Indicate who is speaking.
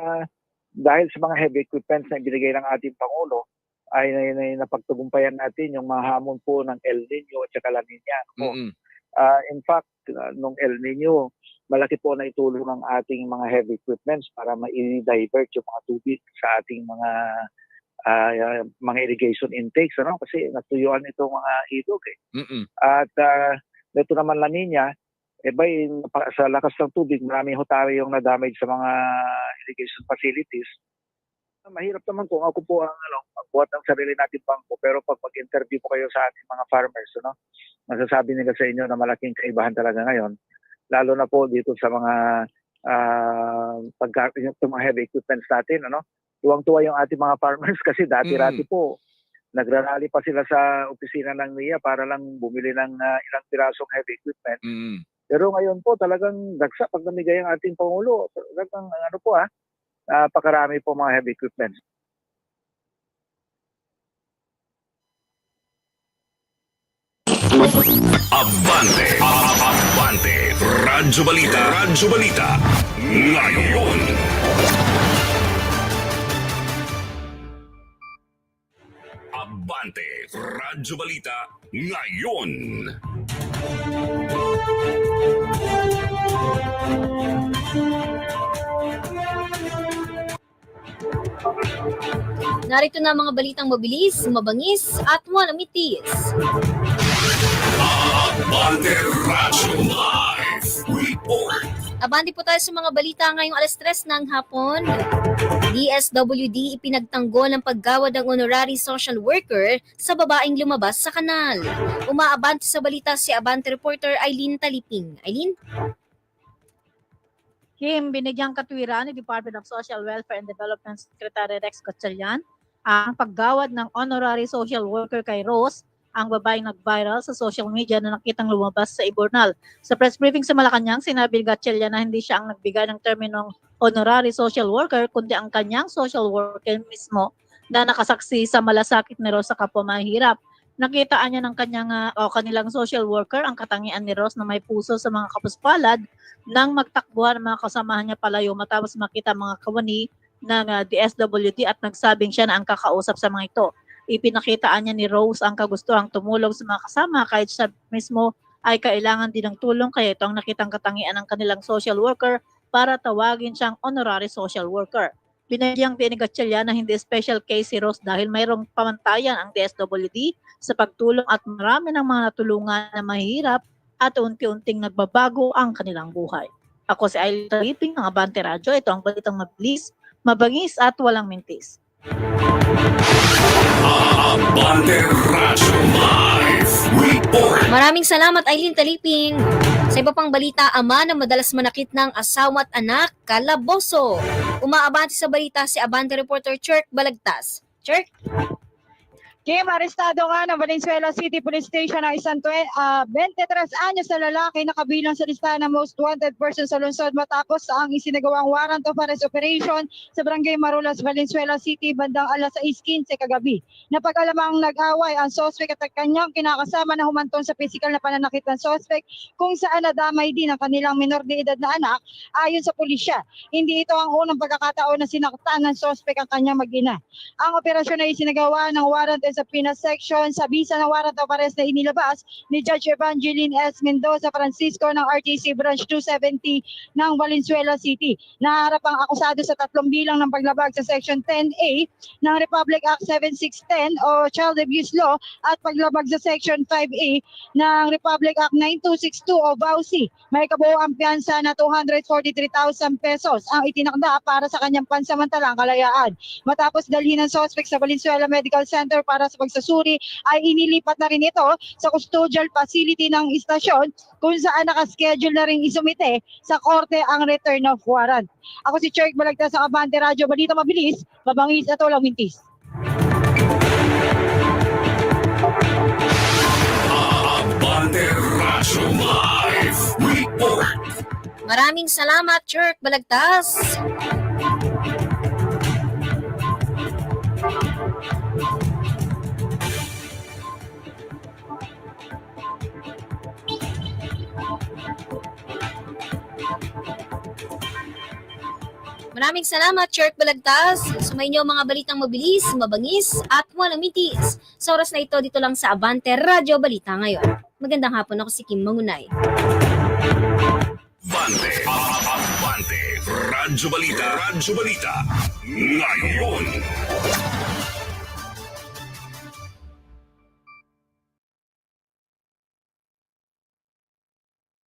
Speaker 1: ah, dahil sa mga heavy equipments na binigay ng ating Pangulo, ay, ay, ay napagtugumpayan natin yung mga hamon po ng El Nino at saka La Nina. Po.
Speaker 2: Mm-mm.
Speaker 1: Ah, in fact, ah, nung El Nino, malaki po na itulong ng ating mga heavy equipments para ma-divert yung mga tubig sa ating mga ah, mga irrigation intakes ano kasi natuyuan itong mga ilog eh.
Speaker 2: Mm-mm.
Speaker 1: At ah, ito naman La Nina, eh ba, sa lakas ng tubig, maraming hotari yung na-damage sa mga irrigation facilities. Mahirap naman kung ako po ang ano, magbuhat ng sarili natin bangko, pero pag mag-interview po kayo sa ating mga farmers, ano, masasabi nila sa inyo na malaking kaibahan talaga ngayon, lalo na po dito sa mga ah pagka, yung mga heavy equipments natin, ano, tuwang-tuwa yung ating mga farmers kasi dati-rati po, nagrarally pa sila sa opisina ng NIA para lang bumili ng ah, ilang pirasong heavy equipment.
Speaker 2: Mm-mm.
Speaker 1: Pero ngayon po talagang dagsa pag namigay ang ating Pangulo. Talagang ano po ah, napakarami po mga heavy equipment.
Speaker 3: Abante, Abante, Radyo Balita, Radyo Balita, ngayon. Abante, Radyo Balita, ngayon.
Speaker 4: Narito na mga balitang mabilis, mabangis, at wanamitis.
Speaker 3: Abante, Radyo Live Report.
Speaker 4: Abandi po tayo sa mga balita ngayong alas 3 ng hapon. DSWD ipinagtanggol ang paggawad ng honorary social worker sa babaeng lumabas sa kanal. Umaabante sa balita si Abante reporter Eileen Taliping. Eileen?
Speaker 5: Kim, binigyang katwiran ni Department of Social Welfare and Development Secretary Rex Gatchalian ang paggawad ng honorary social worker kay Rose, ang babaeng nag-viral sa social media na nakitang lumabas sa Iburnal. Sa press briefing sa Malacanang, sinabi ni Gatchalian na hindi siya ang nagbigay ng terminong honorary social worker, kundi ang kanyang social worker mismo na nakasaksi sa malasakit ni Rose sa kapwa mahirap. Nakitaan niya ng kanyang ah, o kanilang social worker ang katangian ni Rose na may puso sa mga kapuspalad nang magtakbuhan ang mga kasamahan niya palayo matapos makita mga kawani ng ah, DSWD at nagsabing siya na ang kakausap sa mga ito. Ipinakitaan niya ni Rose ang kagustuhang tumulong sa mga kasama kahit siya mismo ay kailangan din ng tulong kaya ito ang nakitang katangian ng kanilang social worker para tawagin siyang honorary social worker. Binagyang din ni Gatchalian na hindi special case si Rose dahil mayroong pamantayan ang DSWD sa pagtulong at marami ng mga natulungan na mahirap at unti-unting nagbabago ang kanilang buhay. Ako si Aileen Taliping ng Abante Radyo. Ito ang balitang mabilis, mabangis at walang mintis.
Speaker 4: Maraming salamat Eileen Taliping. Sa iba pang balita, ama na madalas manakit ng asawa at anak, kalaboso. Umaabante sa balita si Abante reporter Chirk Balagtas. Chirk?
Speaker 6: Kim, arestado nga ng Valenzuela City Police Station ang isang twe- ah, 23 anyos na lalaki na kabilang sa listahan ng most wanted person sa lungsod matapos ang isinagawang warrant of arrest operation sa Barangay Marulas, Valenzuela City bandang alas 6.15 kagabi. Napag-alamang nag-away ang suspect at ang kanyang kinakasama na humantong sa physical na pananakit ng suspect kung saan nadamay din ang kanilang minor de edad na anak ayon sa pulisya. Hindi ito ang unang pagkakataon na sinaktan ng suspect ang kanyang mag-ina. Ang operasyon ay isinagawa ng warrant sa Pinas Section sa bisa ng warrant of arrest na inilabas ni Judge Evangeline S. Mendoza Francisco ng RTC Branch 270 ng Valenzuela City. Naharap ang akusado sa tatlong bilang ng paglabag sa Section 10A ng Republic Act 7610 o Child Abuse Law at paglabag sa Section 5A ng Republic Act 9262 o BAUSI. May kabuoang piyansa na 243,000 pesos ang itinakda para sa kanyang pansamantalang kalayaan. Matapos dalhin ng suspect sa Valenzuela Medical Center para sa pagsasuri, ay inilipat na rin ito sa custodial facility ng istasyon kung saan nakaschedule na rin isumite sa korte ang return of warrant. Ako si Cherk Balagtas sa Abante Radyo, Balita Mabilis, Mabangis at Walang Mintis.
Speaker 3: Abante, Radyo Live Report.
Speaker 4: Maraming salamat Chirk Balagtas. Maraming salamat, Cherk Balagtas. Sumayin mga balitang mabilis, mabangis, at walang mitis. Sa oras na ito, dito lang sa Abante Radyo Balita ngayon. Magandang hapon ako si Kim Mangunay.
Speaker 3: Bante. Abante. Radyo Balita. Radyo Balita. Ngayon.